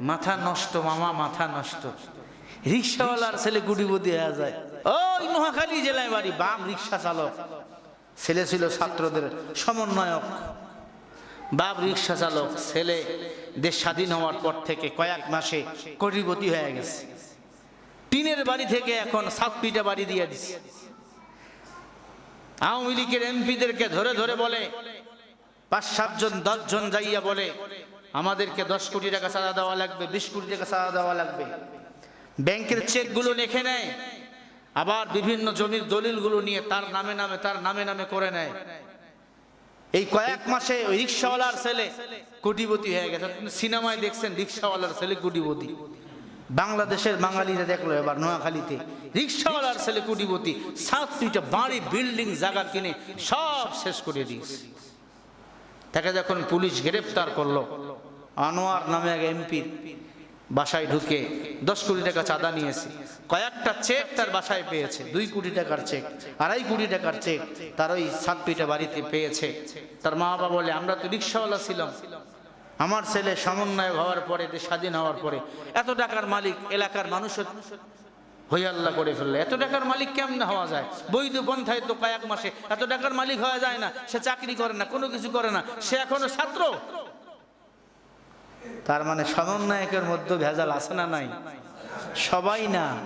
মাথা নষ্ট, মামা, মাথা নষ্ট। রিক্সাওয়ালার ছেলে গুডিবদি হয়ে যায়। ওই নোয়াখালী জেলায় বাড়ি, বাম রিক্সা চালক। ছেলে ছিল ছাত্রদের সমন্বয়ক। বাপ রিক্সা চালক, ছেলে দেশ স্বাধীন হওয়ার পর থেকে কয়েক মাসে কোটিপতি হয়ে গেছে। টিনের বাড়ি থেকে এখন সাতপিটা বাড়ি দিয়ে দিচ্ছে আওয়ামী লীগের এমপিদেরকে ধরে ধরে বলে, পাঁচ, সাতজন, দশজন যাইয়া বলে আমাদেরকে দশ কোটি টাকা চাঁদা দেওয়া লাগবে, বিশ কোটি টাকা চাঁদা দেওয়া লাগবে। ব্যাংকের চেকগুলো লিখে নেয়, আবার বিভিন্ন জমির দলিলগুলো নিয়ে তার নামে নামে, তার নামে নামে করে নেয়। এই কয়েক মাসে ওই রিক্সাওয়ালার ছেলে কোটিপতি হয়ে গেছে। সিনেমায় দেখছেন রিক্সাওয়ালার ছেলে কোটিপতি। বাংলাদেশের বাঙালিরা দেখল এবার, নোয়াখালীতে। রিক্সাওয়ালার ছেলে কোটিপতি। সাত দুইটা বাড়ি, বিল্ডিং, জায়গা কিনে সব শেষ করে দিয়েছে। তাকে যখন পুলিশ গ্রেফতার করল, আনোয়ার নামে এক এমপি বাসায় ঢুকে দশ কোটি টাকা চাঁদা নিয়েছে। কয়েকটা চেক তার বাসায় পেয়েছে, দুই কোটি টাকার চেক, আড়াই কোটি টাকার চেক তার ওই সাত পিটা বাড়িতে পেয়েছে। তার মা বাবা বলে, আমরা তো রিক্সাওয়ালা ছিলাম। আমার ছেলে সমন্বয় হওয়ার পরে, স্বাধীন হওয়ার পরে এত টাকার মালিক, এলাকার মানুষ হইয়াল্লা করে ফেললে। এত টাকার মালিক কেমনে হওয়া যায়? বৈধ পন্থায় তো কয়েক মাসে। এত টাকার মালিক হওয়া যায় না। সে চাকরি করে না, কোনো কিছু করে না। সে এখনও ছাত্র। তার মানে সমন্বয়কের মধ্যে ভেজাল আছে না নাই? সবাই না।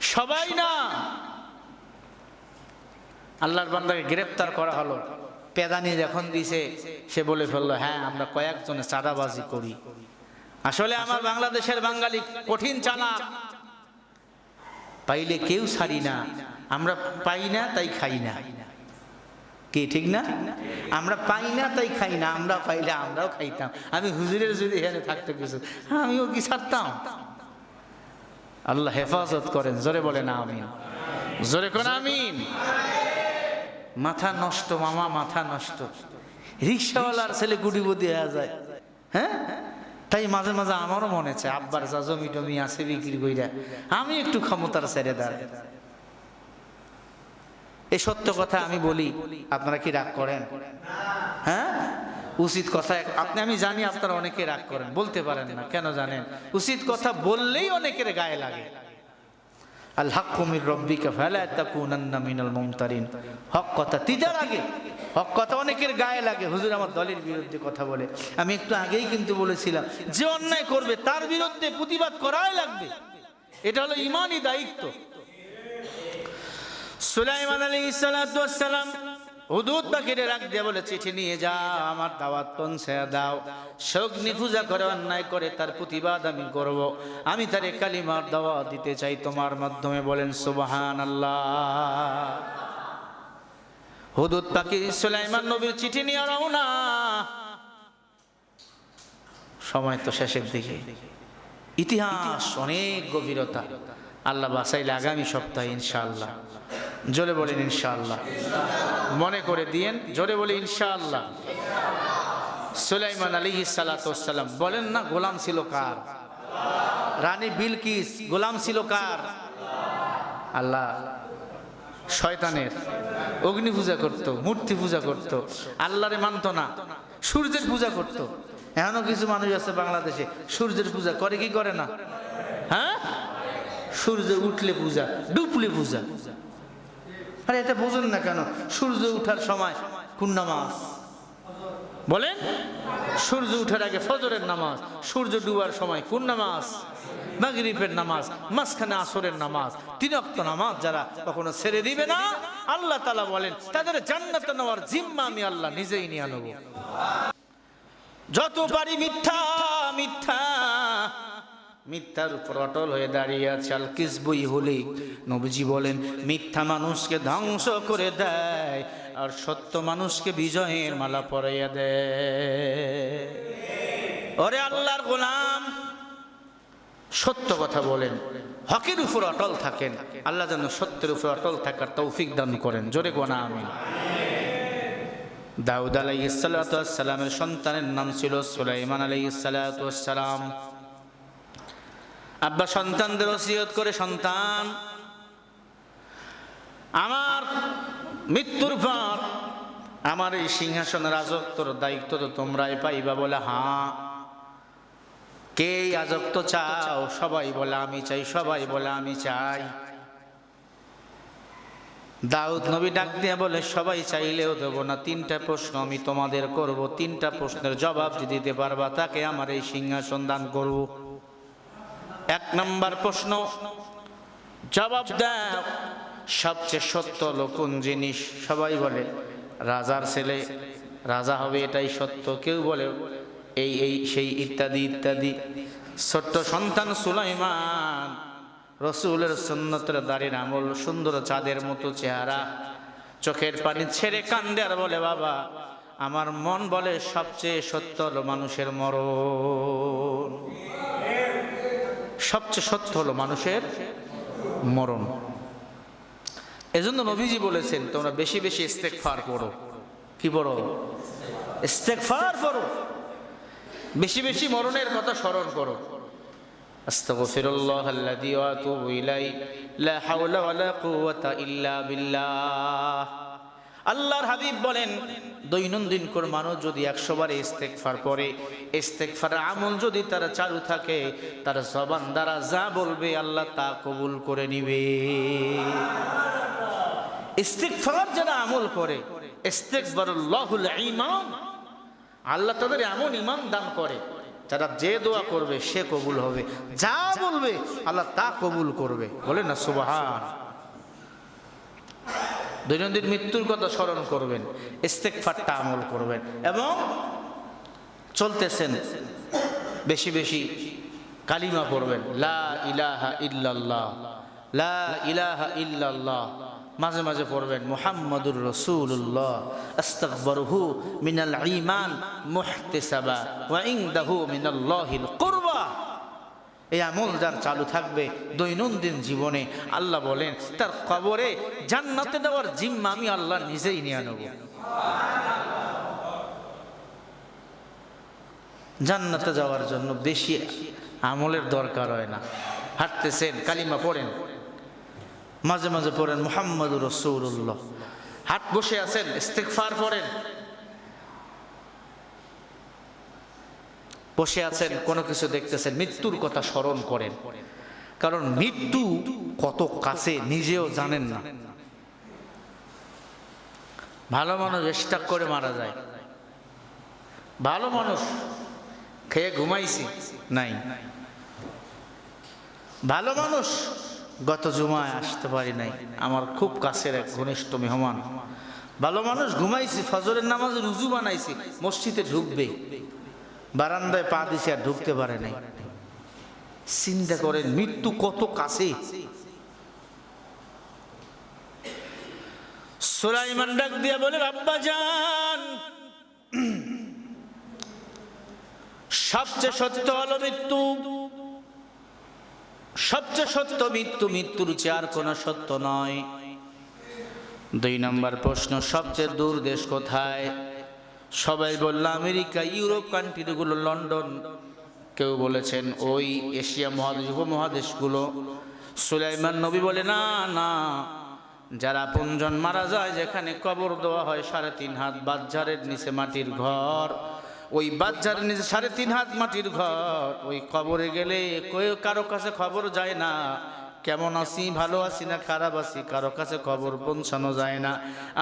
সবাই না। আল্লাহর বান্দাকে গ্রেপ্তার করা হলো। পেদানি যখন দিছে, সে বলে ফেলল হ্যাঁ আমরা কয়েকজনে চাঁদাবাজি করি। আসলে আমার বাংলাদেশের বাঙালি কঠিন চালাক। পাইলে কেউ ছাড়ি না। আমরা পাই না, তাই খাই না। কি, ঠিক না? আমরা পাই না, তাই খাই না। আমরা পাইলে আমরাও খাইতাম। আমি হুজুরের যদি এখানে থাকতো কিছু, আমিও কি ছাড়তাম? আল্লাহ হেফাজত করেন। জোরে বলে না আমিন। জোরে কোন আমিন? মাথা নষ্ট, মামা, মাথা নষ্ট। রিক্সাওয়ালার ছেলে গুডিবদি হয়ে যায়। হ্যাঁ? তাই মাঝে মাঝে আমারও মনে আছে আব্বার যা জমি টমি আছে বিক্রি কইরা, আমি একটু ক্ষমতার ছেড়ে দাঁড়াই। এই সত্য কথা আমি বলি, আপনারা কি রাগ করেন? হ্যাঁ? উচিত কথা আপনি আমি জানি আপনারা অনেকে রাগ করেন, বলতে পারেন না, কেন জানেন? উচিত কথা বললেই অনেকের গায়ে লাগে। আল হাক্কুমির রব্বিকা তা তাকুনান্না মিনাল মুমতারিন। হক কথা তিজা লাগে হক কথা অনেকের গায়ে লাগে। হুজুর আমার দলের বিরুদ্ধে কথা বলে। আমি একটু আগেই কিন্তু বলেছিলাম, যে অন্যায় করবে তার বিরুদ্ধে প্রতিবাদ করাই লাগবে। এটা হলো ইমানই দায়িত্ব। সুলাইমান আলী সালাম হুদুদ পাখিরে রাখ দিয়ে বলে, চিঠি নিয়ে যা আমার দাওয়াত পৌঁছে দাও। শগ্নি পূজা করে, অন্যায় করে তার প্রতিবাদ আমি করব। আমি তারে কালিমার দাওয়া দিতে চাই তোমার মাধ্যমে। বলেন সুবাহান আল্লাহ হুদুদ পাখি, সুলাইমান নবীর চিঠি নিয়ে রওনা। সময় তো শেষের দিকে। ইতিহাস অনেক গভীরতা। আল্লাহ বাসাইলে আগামী সপ্তাহে ইনশাআল্লাহ। জোরে বলেন, ইনশাআল্লাহ। মনে করে দিয়েন, জোরে বলে ইনশাআল্লাহ। সুলাইমান আলী সালাতাম বলেন না গোলাম ছিল কার? রানী বিলকিস, গোলাম ছিল কার? আল্লাহ, শয়তানের। অগ্নি পূজা করত, মূর্তি পূজা করত, আল্লাহরে মানত না, সূর্যের পূজা করত। এখনও কিছু মানুষ আছে বাংলাদেশে, সূর্যের পূজা করে কি করে না? হ্যাঁ? সূর্য উঠলে পূজা, ডুবলে পূজা। আরে এটা বোঝেন না কেন? সূর্য উঠার সময় কোন নামাজ? বলেন? সূর্য উঠার আগে ফজরের নামাজ, সূর্য ডুবার সময় কোন নামাজ? মাগরিবের নামাজ, মাঝখানে আসরের নামাজ তিনক্ত নামাজ যারা কখনো ছেড়ে দিবে না, আল্লাহ তালা বলেন, তাদের জান্নাত নেওয়ার জিম্মা আমি আল্লাহ নিজেই নিয়ে নেব যত পারি মিথ্যা মিথ্যা মিথ্যার উপর অটল হয়ে দাঁড়িয়ে আছে, আল কিসবই হলে। নবীজি বলেন, মিথ্যা মানুষকে ধ্বংস করে দেয়, আর সত্য মানুষকে বিজয়ের মালা পরাইয়া দেয়। ওরে আল্লাহর গোলাম, সত্য কথা বলেন, হকের উপর অটল থাকেন, আল্লাহ যেন সত্যের উপর অটল থাকার তৌফিক দান করেন। জোরে গোনা আমি দাউদ আলাইসালামের সন্তানের নাম ছিল সুলাইমান আলাইসালাম আব্বা সন্তানদের ওসিয়ত করে, সন্তান। আমার মৃত্যুর পর আমার এই সিংহাসনের রাজত্বর দায়িত্ব তো তোমরাই পাইবা বলে, হাঁ। কে রাজত্ব চাও? সবাই বলে, আমি চাই, সবাই বলে, আমি চাই। দাউদ নবী ডাক দিয়ে বলে, সবাই চাইলেও দেবো না। তিনটা প্রশ্ন আমি তোমাদের করব, তিনটা প্রশ্নের জবাব যদি দিতে পারবা, তাকে আমার এই সিংহাসন দান করব। এক নম্বর প্রশ্ন। জবাব দাও। সবচেয়ে সত্য হলো কোন জিনিস? সবাই বলে, রাজার ছেলে। রাজা হবে এটাই সত্য, কেউ বলে, এই এই, সেই ইত্যাদি ইত্যাদি। ছোট্ট সন্তান সুলাইমান, রসুলের সুন্নতের দাড়ির আমল, সুন্দর চাঁদের মতো চেহারা। চোখের পানি ছেড়ে কান্দে আর বলে, বাবা, আমার মন বলে সবচেয়ে সত্য হলো মানুষের মরণ। সবচেয়ে সত্য হলো মানুষের মরণ। এজন্য নবীজি বলেছেন, তোমরা বেশি বেশি ইস্তেকফার করো। কি পড়ো ইস্তেকফার পড়ো বেশি বেশি মরণের কথা স্মরণ করো। আস্তাগফিরুল্লাহ আল্লাযী ওয়া আতুবু ইলাইহি, লা হাওলা ওয়ালা কুওয়াতা ইল্লা বিল্লাহ। আল্লাহর হাবিব বলেন, দৈনন্দিন করে মানুষ যদি একশো বার ইস্তেকফার পরে ইস্তেকফার আমল যদি তারা চালু থাকে, তার জবান দ্বারা যা বলবে আল্লাহ তা কবুল করে নিবে। ইস্তেকফার যারা আমল করে ইস্তেকবারুল্লাহুল ঈমান আল্লাহ তাদের এমন ইমান দান করে, যারা যে দোয়া করবে সে কবুল হবে, যা বলবে আল্লাহ তা কবুল করবে। বলে না সুবাহান। দৈনন্দিন মৃত্যুর কথা স্মরণ করবেন ইস্তেকফারটা আমল করবেন এবং চলতেছেন, বেশি বেশি কালিমা পড়বেন, লা ইলাহা ইল্লাল্লাহ, লা ইলাহা ইল্লাল্লাহ, মাঝে মাঝে পড়বেন, মুহাম্মাদুর রসুল্লাহ আস্তাকবরহু মিনাল ঈমান মুহতেসাবা, ওয়া ইনদাহু মিনাল্লাহিল কুরবা। এই আমল যার চালু থাকবে দৈনন্দিন জীবনে। আল্লাহ বলেন, তার কবরে জান্নাতে দেওয়ার জিম্মা আমি আল্লাহ নিজেই নিয়ে নেব। জান্নাতে যাওয়ার জন্য বেশি আমলের দরকার হয় না। হাঁটতেছেন, কালিমা পড়েন, মাঝে মাঝে পড়েন, মোহাম্মদুর রসৌল্লাহ হাট বসে আছেন ইস্তেকফার পড়েন বসে আছেন, কোনো কিছু দেখতেছেন, মৃত্যুর কথা স্মরণ করেন। কারণ মৃত্যু কত কাছে নিজেও জানেন না। ভালো মানুষ স্টাক করে মারা যায়। ভালো মানুষ খেয়ে ঘুমাইছি, নাই। ভালো মানুষ গত জুমায় আসতে পারি নাই, আমার খুব কাছের এক ঘনিষ্ঠ মেহমান। ভালো মানুষ ঘুমাইছি, ফজরের নামাজে রুজু বানাইছি, মসজিদে ঢুকবে। বারান্দায় পা দিছে আর ঢুকতে পারে নাই। চিন্তা করেন, মৃত্যু কত কাছে? সুলাইমান ডাক দিয়ে বলে, আব্বা যান সবচেয়ে সত্য হলো মৃত্যু। সবচেয়ে সত্য মৃত্যু, মৃত্যুর চেয়ে আর কোনো সত্য নয়। দুই নম্বর প্রশ্ন, সবচেয়ে দূর দেশ কোথায়? সবাই বলল, আমেরিকা, ইউরোপ কান্ট্রিগুলো লন্ডন। কেউ বলেছেন, ওই এশিয়া মহাদেশ, উপমহাদেশগুলো। সুলাইমান নবী বলে, না না। যারা আপনজন মারা যায়, যেখানে কবর দেওয়া হয় সাড়ে তিন হাত বাচ্চারের নিচে মাটির ঘর। ওই বাচ্চার নিচে সাড়ে তিন হাত মাটির ঘর। ওই কবরে গেলে কেউ কারও কাছে খবর যায় না। কেমন আছি? ভালো আছি না খারাপ আছি? কারও কাছে খবর পৌঁছানো যায় না।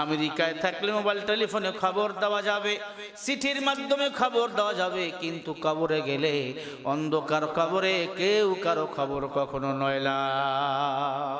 আমেরিকায় থাকলে মোবাইল টেলিফোনে খবর দেওয়া যাবে, চিঠির মাধ্যমে খবর দেওয়া যাবে, কিন্তু কবরে গেলে অন্ধকার কবরে কেউ কারও খবর কখনো নয়লা